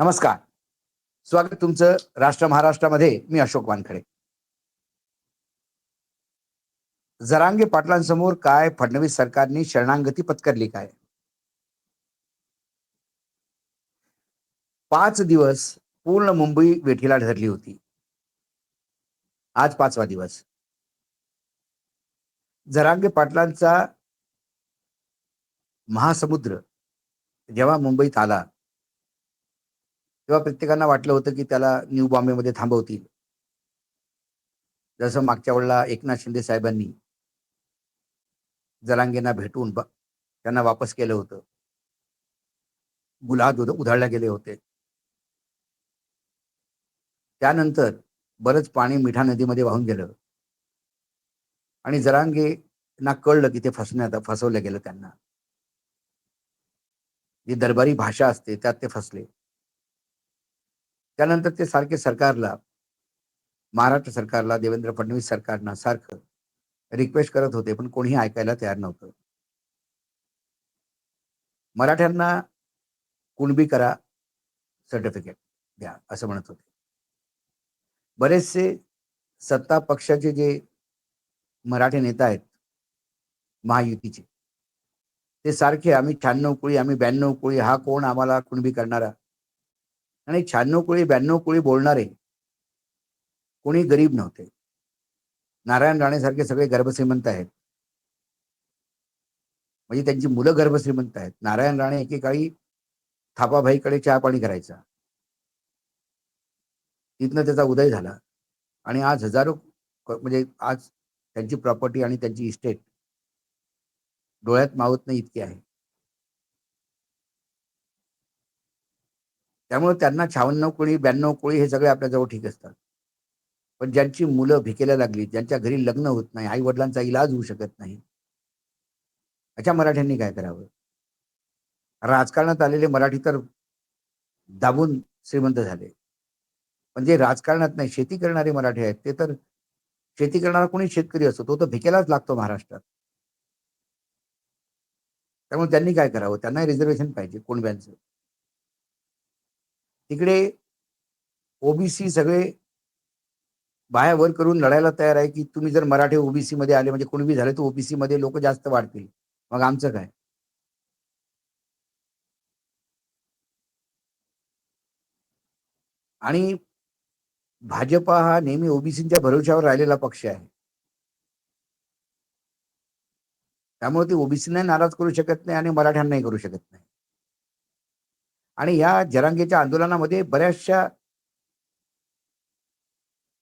नमस्कार. स्वागत तुमचं राष्ट्र महाराष्ट्रामध्ये मी अशोक वानखडे. जरांगे पाटलांसमोर काय फडणवीस सरकारने शरणांगती पत्करली काय? पाच दिवस पूर्ण मुंबई वेठीला धरली होती. आज पाचवा दिवस. जरांगे पाटलांचा महासमुद्र जेव्हा मुंबईत आला तेव्हा प्रत्येकांना वाटलं होतं की त्याला न्यू बॉम्बेमध्ये थांबवतील. जसं मागच्या वेळेला एकनाथ शिंदे साहेबांनी जलांगेंना भेटून त्यांना वापस केलं होतं. गुलाब उधळल्या उधळले गेले होते. त्यानंतर बरंच पाणी मिठा नदीमध्ये वाहून गेलं. आणि जरांगेना कळलं की ते फसण्यात फसवलं गेलं त्यांना. जी दरबारी भाषा असते त्यात ते फसले. त्यानंतर ते सारखे सरकारला महाराष्ट्र सरकारला देवेंद्र फडणवीस सरकारना सारखं रिक्वेस्ट करत होते पण कोणीही ऐकायला तयार नव्हतं. मराठ्यांना कुणबी करा सर्टिफिकेट द्या असं म्हणत होते. बरेचसे सत्ता पक्षाचे जे मराठी नेता आहेत महायुतीचे ते सारखे आम्ही शहाण्णव कुळी आम्ही ब्याण्णव कुळी हा कोण आम्हाला कुणबी करणारा? आणि शहाण्णव कोळी ब्याण्णव कोळी बोलणारे कोणी गरीब नव्हते. नारायण राणे सारखे सगळे गर्भश्रीमंत आहेत. म्हणजे त्यांची मुलं गर्भश्रीमंत आहेत. नारायण राणे एकेकाळी थापाभाईकडे चहा पाणी करायचा. तिथनं त्याचा उदय झाला. आणि आज हजारो म्हणजे आज त्यांची प्रॉपर्टी आणि त्यांची इस्टेट डोळ्यात मावत नाही इतकी आहे. त्यामुळे त्यांना छावन्न कोळी ब्याण्णव कोळी हे सगळे आपल्याजवळ ठीक असतात. पण ज्यांची मुलं भिकेला लागली ज्यांच्या घरी लग्न होत नाही आई वडिलांचा इलाज होऊ शकत नाही. अशा मराठ्यांनी काय करावं? राजकारणात आलेले मराठी तर दाबून श्रीमंत झाले. पण जे राजकारणात नाही शेती करणारे मराठी आहेत ते तर शेती करणारा कोणी शेतकरी असतो तो तर भिकेलाच लागतो महाराष्ट्रात. त्यामुळे त्यांनी काय करावं? त्यांना रिझर्वेशन पाहिजे कोणब्यांचं तिकडे ओबीसी सगळे बाया वर करून लढायला तयार आहे की तुम्ही जर मराठी ओबीसी मध्ये आले म्हणजे कुणबी झाले तर ओबीसी मध्ये लोक जास्त वाढतील. मग आमचं काय? आणि भाजपा हा नेहमी ओबीसीच्या भरोश्यावर राहिलेला पक्ष आहे. त्यामुळे ते ओबीसीना नाराज करू शकत नाही आणि मराठ्यांनाही करू शकत नाही. आणि या जरांगेच्या आंदोलनामध्ये बऱ्याचशा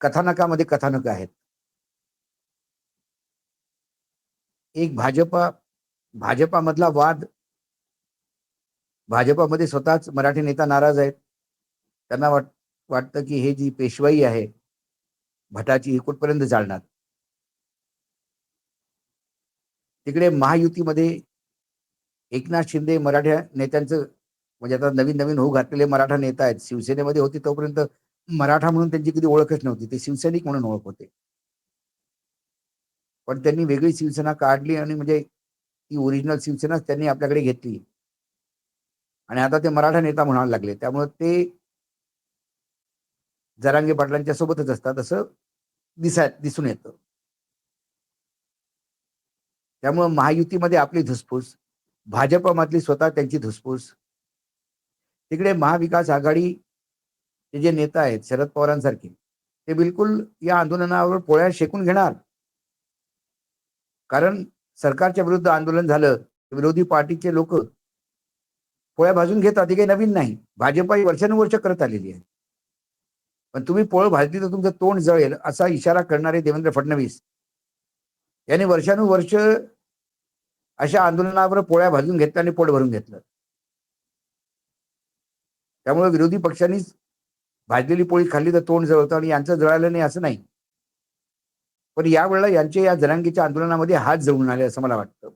कथानकामध्ये कथानक आहेत. एक भाजपा भाजपामधला वाद भाजपामध्ये स्वतःच मराठी नेता नाराज आहेत. त्यांना वाट वाटतं की हे जी पेशवाई आहे भटाची ही कुठपर्यंत जाळणार? तिकडे महायुतीमध्ये एकनाथ शिंदे मराठा नेत्यांचं म्हणजे आता नवीन नवीन होऊ घातलेले मराठा नेता आहेत. शिवसेनेमध्ये होते तोपर्यंत मराठा म्हणून त्यांची कधी ओळखच नव्हती. ते शिवसैनिक म्हणून ओळख होते पण त्यांनी वेगळी शिवसेना काढली आणि म्हणजे ती ओरिजिनल शिवसेना त्यांनी आपल्याकडे घेतली. आणि आता ते मराठा नेता म्हणायला लागले. त्यामुळे ते जरांगे पाटलांच्या सोबतच असतात असं दिसाय दिसून येतं. त्यामुळं महायुतीमध्ये आपली धुसफूस. भाजपमधली स्वतः त्यांची धुसफूस. तिकडे महाविकास आघाडीचे जे नेता आहेत शरद पवारांसारखे ते बिलकुल या आंदोलनावर पोळ्या शेकून घेणार. कारण सरकारच्या विरुद्ध आंदोलन झालं विरोधी पार्टीचे लोक पोळ्या भाजून घेतात हे काही नवीन नाही. भाजपा ही वर्षानुवर्ष करत आलेली आहे. पण तुम्ही पोळ भाजली तर तुमचं तोंड जळेल असा इशारा करणारे देवेंद्र फडणवीस. यांनी वर्षानुवर्ष अशा आंदोलनावर पोळ्या भाजून घेतल्या आणि पोट भरून घेतलं. त्यामुळे विरोधी पक्षांनीच भाजलेली पोळी खाल्ली तर तोंड जळतं आणि यांचं जळालं नाही असं नाही. पण यावेळेला यांचे या जरांगीच्या आंदोलनामध्ये हात जळून आले असं मला वाटतं.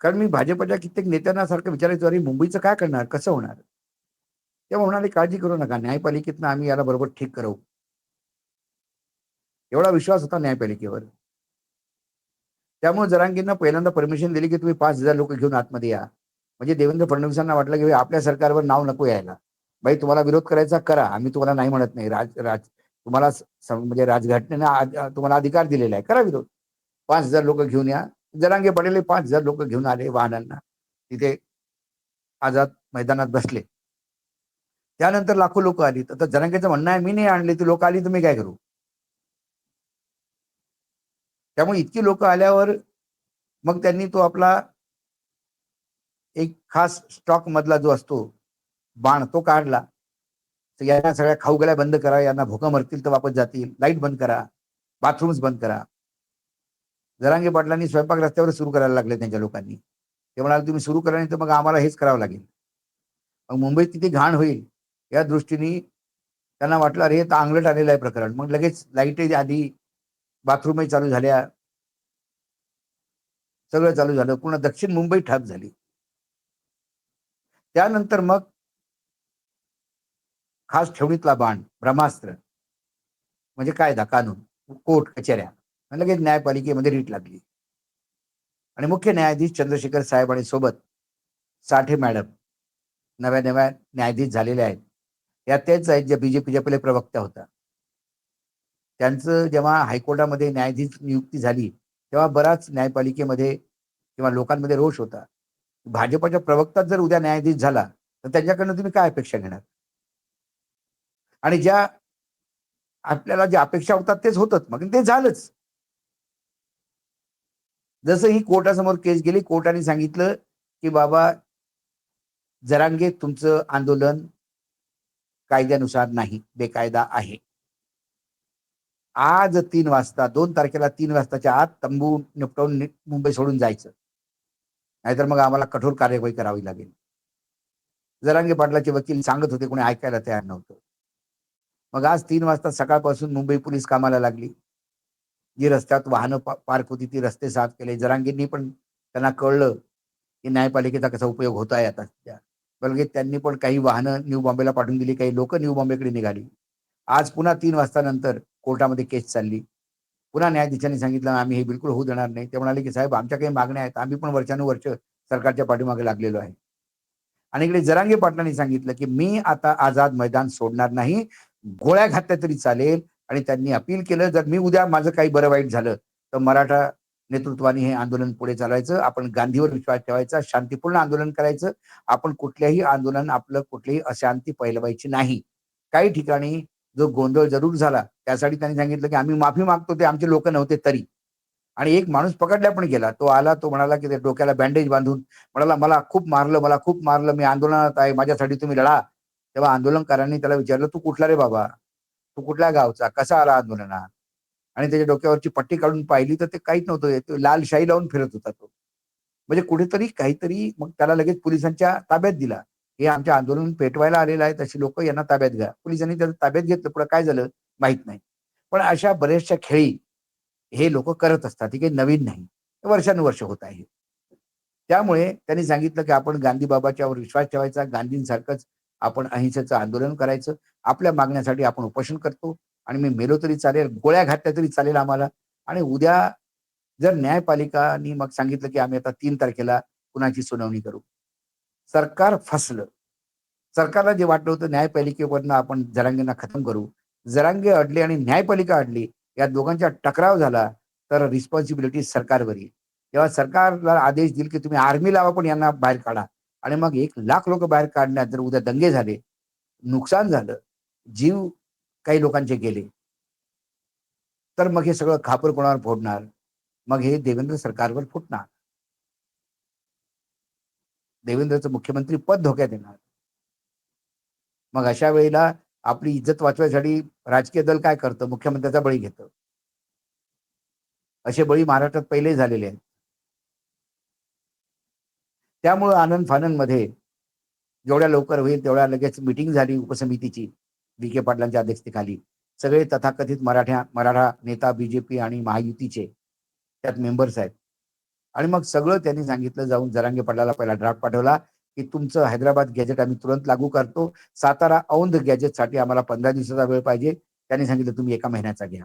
कारण मी भाजपच्या कित्येक नेत्यांना सारखं विचारायचो अरे मुंबईचं काय करणार? कसं होणार? तेव्हा म्हणाले काळजी करू नका. न्यायपालिकेतनं आम्ही याला बरोबर ठीक करू एवढा विश्वास होता न्यायपालिकेवर. त्यामुळे जरांगींना पहिल्यांदा परमिशन दिली की तुम्ही पाच हजार लोक घेऊन आतमध्ये या. म्हणजे देवेंद्र फडणवीसांना वाटलं की आपल्या सरकारवर नाव नको यायला. बाई तुम्हाला विरोध करायचा करा. आम्ही तुम्हाला नाही म्हणत नाही. राज राज तुम्हाला म्हणजे राजघटनेनं तुम्हाला अधिकार दिलेला आहे. करा विरोध. पाच हजार लोक घेऊन या. जरांगे पडलेले पाच हजार लोक घेऊन आले वाहनांना. तिथे आझाद मैदानात बसले. त्यानंतर लाखो लोक आली. तर जरांगेचं म्हणणं आहे मी नाही आणले ती लोक आली तर मी काय करू? त्यामुळे इतकी लोक आल्यावर मग त्यांनी तो आपला एक खास स्टॉक मधला जो असतो बाण तो काढला तर यांना सगळ्या खाऊ गल्या बंद करा यांना भोका मरतील तर वापस जातील लाइट बंद करा बाथरूम्स बंद करा. जरांगे पाटलांनी स्वयंपाक रस्त्यावर सुरू करायला लागले त्यांच्या लोकांनी. ते म्हणाले तुम्ही सुरू करा नाही तर मग आम्हाला हेच करावं लागेल. मग मुंबईत किती घाण होईल या दृष्टीने त्यांना वाटलं अरे तर आंगलट आलेलं आहे प्रकरण. मग लगेच लाईटही आधी बाथरूमही चालू झाल्या. सगळं चालू झालं. पूर्ण दक्षिण मुंबई ठाप झाली. त्यानंतर मग खास ठेवणीतला बाण ब्रह्मास्त्र. म्हणजे कायदा कानून कोर्ट कचेऱ्या. लगेच न्यायपालिकेमध्ये रीट लागली. आणि मुख्य न्यायाधीश चंद्रशेखर साहेब आणि सोबत साठे मॅडम नव्या नव्या न्यायाधीश झालेले आहेत. या तेच आहेत जे बीजेपीच्या पहिले प्रवक्त्या होता त्यांचं जेव्हा हायकोर्टामध्ये न्यायाधीश नियुक्ती झाली तेव्हा बराच न्यायपालिकेमध्ये किंवा लोकांमध्ये रोष होता. भाजपच्या प्रवक्तात जर उद्या न्यायाधीश झाला तर त्यांच्याकडनं तुम्ही काय अपेक्षा घेणार? आणि ज्या आपल्याला ज्या अपेक्षा होतात तेच होतात मग ते झालंच. जसं ही कोर्टासमोर केस गेली कोर्टाने सांगितलं की बाबा जरांगे तुमचं आंदोलन कायद्यानुसार नाही बेकायदा आहे. आज तीन वाजता दोन तारखेला तीन वाजताच्या आत तंबू निपटवून मुंबई सोडून जायचं. नाहीतर मग आम्हाला कठोर कार्यवाही करावी लागेल. जरांगे पाटलाचे वकील सांगत होते कोणी ऐकायला तयार नव्हतं. मग आज तीन वाजता सकाळपासून मुंबई पोलीस कामाला लागली. जी रस्त्यात वाहनं पार्क होती ती रस्ते साफ केले. जरांगींनी पण त्यांना कळलं की न्यायपालिकेचा कसा उपयोग होत आहे आता त्या बलगे त्यांनी पण काही वाहनं न्यू बॉम्बेला पाठवून दिली काही लोक न्यू बॉम्बेकडे निघाली. आज पुन्हा तीन वाजता नंतर कोर्टामध्ये केस चालली. पुन्हा न्यायाधीशांनी सांगितलं आम्ही हे बिलकुल होऊ देणार नाही. ते म्हणाले की साहेब आमच्या काही मागण्या आहेत. आम्ही पण वर्षानुवर्ष सरकारच्या पाठीमागे लागलेलो आहे. आणि इकडे जरांगे पाटलांनी सांगितलं की मी आता आझाद मैदान सोडणार नाही. गोळ्या घातल्या तरी चालेल आणि त्यांनी अपील केलं जर मी उद्या माझं काही बरं वाईट झालं तर मराठा नेतृत्वाने हे आंदोलन पुढे चालवायचं. आपण गांधीवर विश्वास ठेवायचा शांतीपूर्ण आंदोलन करायचं. आपण कुठल्याही आंदोलन आपलं कुठलीही अशांती पहिलवायची नाही. काही ठिकाणी जो गोंधळ जरूर झाला त्यासाठी त्यांनी सांगितलं की आम्ही माफी मागतो ते आमचे लोक नव्हते तरी. आणि एक माणूस पकडला पण गेला. तो आला तो म्हणाला की डोक्याला बँडेज बांधून म्हणाला मला खूप मारलं मला खूप मारलं मी आंदोलनात आहे माझ्यासाठी तुम्ही लढा. तेव्हा आंदोलनकारांनी त्याला विचारलं तू कुठला रे बाबा? तू कुठल्या गावचा? कसा आला आंदोलनात? आणि त्याच्या डोक्यावरची पट्टी काढून पाहिली तर ते काहीच नव्हतं. लाल शाही लावून फिरत होता तो. म्हणजे कुठेतरी काहीतरी मग त्याला लगेच पोलिसांच्या ताब्यात दिला. हे आमच्या आंदोलन पेटवायला आलेलं आहे तशी लोक यांना ताब्यात घ्या. पोलिसांनी त्याचं ताब्यात घेतलं पुढे काय झालं माहीत नाही. पण अशा बऱ्याचशा खेळी हे लोक करत असतात. हे काही नवीन नाही. वर्षानुवर्ष होत आहे. त्यामुळे त्यांनी सांगितलं की आपण गांधी बाबाच्यावर विश्वास ठेवायचा. गांधींसारखंच आपण अहिंसेचं आंदोलन करायचं. आपल्या मागण्यासाठी आपण उपोषण करतो. आणि मी मेलो तरी चालेल गोळ्या घातल्या तरी चालेल आम्हाला. आणि उद्या जर न्यायपालिकानी मग सांगितलं की आम्ही आता तीन तारखेला कुणाची सुनावणी करू? सरकार फसलं. सरकारला जे वाटलं होतं न्यायपालिकेवरनं आपण जरांगेंना खतम करू जरांगे अडले आणि न्यायपालिका अडली या दोघांच्या टकराव झाला तर रिस्पॉन्सिबिलिटी सरकारवर येईल. तेव्हा सरकारला आदेश देईल की तुम्ही आर्मी लावा पण यांना बाहेर काढा. आणि मग एक लाख लोक बाहेर काढण्यात जर उद्या दंगे झाले नुकसान झालं जीव काही लोकांचे गेले तर मग हे सगळं खापर कोणावर फोडणार? मग हे देवेंद्र सरकारवर फुटणार. देवेंद्रचं मुख्यमंत्री पद धोक्यात येणार. मग अशा वेळेला आपली इज्जत वाचवायसाठी राजकीय दल काय करतं? मुख्यमंत्र्याचा बळी घेतं. असे बळी महाराष्ट्रात पहिले झालेले आहेत. त्यामुळं आनंद फानंदमध्ये जेवढ्या लवकर होईल तेवढ्या लगेच मिटिंग झाली उपसमितीची विखे पाटलांच्या अध्यक्षतेखाली. सगळे तथाकथित मराठ्या मराठा नेता बीजेपी आणि महायुतीचे त्यात मेंबर्स आहेत. आणि मग सगळं त्यांनी सांगितलं जाऊन जरांगे पडलाला पहिला ड्राफ्ट पाठवला की तुमचं हैदराबाद गॅजेट आम्ही तुरंत लागू करतो. सातारा औंध गॅजेटसाठी आम्हाला पंधरा दिवसाचा वेळ पाहिजे. त्यांनी सांगितलं तुम्ही एका महिन्याचा घ्या.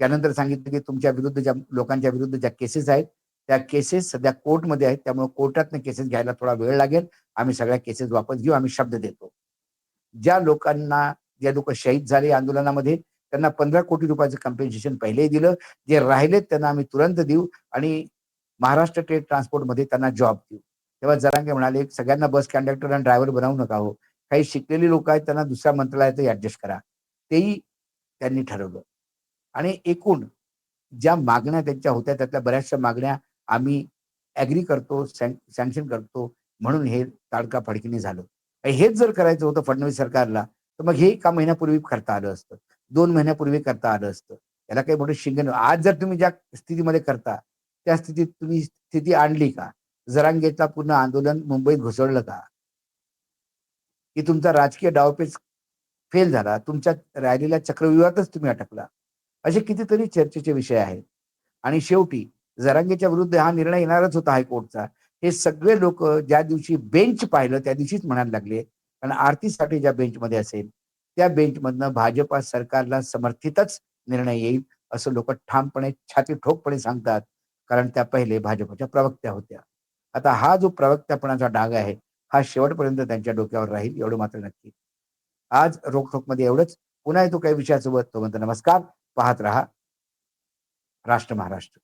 त्यानंतर सांगितलं की तुमच्या विरुद्ध ज्या लोकांच्या विरुद्ध ज्या केसेस आहेत त्या केसेस सध्या कोर्टमध्ये आहेत. त्यामुळे कोर्टातनं केसेस घ्यायला थोडा वेळ लागेल. आम्ही सगळ्या केसेस वापस घेऊ. आम्ही शब्द देतो. ज्या लोकांना जे लोक शहीद झाले आंदोलनामध्ये त्यांना पंधरा कोटी रुपयाचं कम्पेन्सेशन पहिलेही दिलं. जे राहिलेत त्यांना आम्ही तुरंत देऊ. आणि महाराष्ट्र ट्रेड ट्रान्सपोर्टमध्ये त्यांना जॉब देऊ. तेव्हा जरांगे म्हणाले सगळ्यांना बस कंडक्टर आणि ड्रायव्हर बनवू नका हो. काही शिकलेली लोक आहेत त्यांना दुसऱ्या मंत्रालयातही ऍडजस्ट करा. तेही त्यांनी ठरवलं. आणि एकूण ज्या मागण्या त्यांच्या होत्या त्यातल्या बऱ्याचशा मागण्या आम्ही ऍग्री करतो सँक्शन करतो म्हणून हे ताडका फडकीने झालं. हेच जर करायचं होतं फडणवीस सरकारला तर मग हे एका महिन्यापूर्वी करता आलं असतं. दोन महिन्यापूर्वी करता आलं असतं. याला काही मोठं शिंगण आज जर तुम्ही ज्या स्थितीमध्ये करता त्या स्थितीत तुम्ही स्थिती आणली का? जरांगेचा पूर्ण आंदोलन मुंबईत घुसळलं का? की तुमचा राजकीय डावपेच फेल झाला? तुमच्या रॅलीला चक्रव्यूहातच तुम्ही अटकला? असे कितीतरी चर्चेचे विषय आहेत. आणि शेवटी जरांगेच्या विरुद्ध हा निर्णय येणारच होता हायकोर्टचा. हे सगळे लोक ज्या दिवशी बेंच पाहिलं त्या दिवशीच म्हणायला लागले. कारण आरतीसाठी ज्या बेंचमध्ये असेल त्या बेंचमधनं भाजपा सरकारला समर्थितच निर्णय येईल असं लोक ठामपणे छाती ठोकपणे सांगतात. कारण त्या पहिले भाजपच्या प्रवक्त्या होत्या. आता हा जो प्रवक्त्यापणाचा डाग आहे हा शेवटपर्यंत त्यांच्या डोक्यावर राहील एवढं मात्र नक्की. आज रोखोकमध्ये एवढंच. पुन्हा येतो काही विषयासोबत तो म्हणतो नमस्कार पाहत रहा राष्ट्र महाराष्ट्र.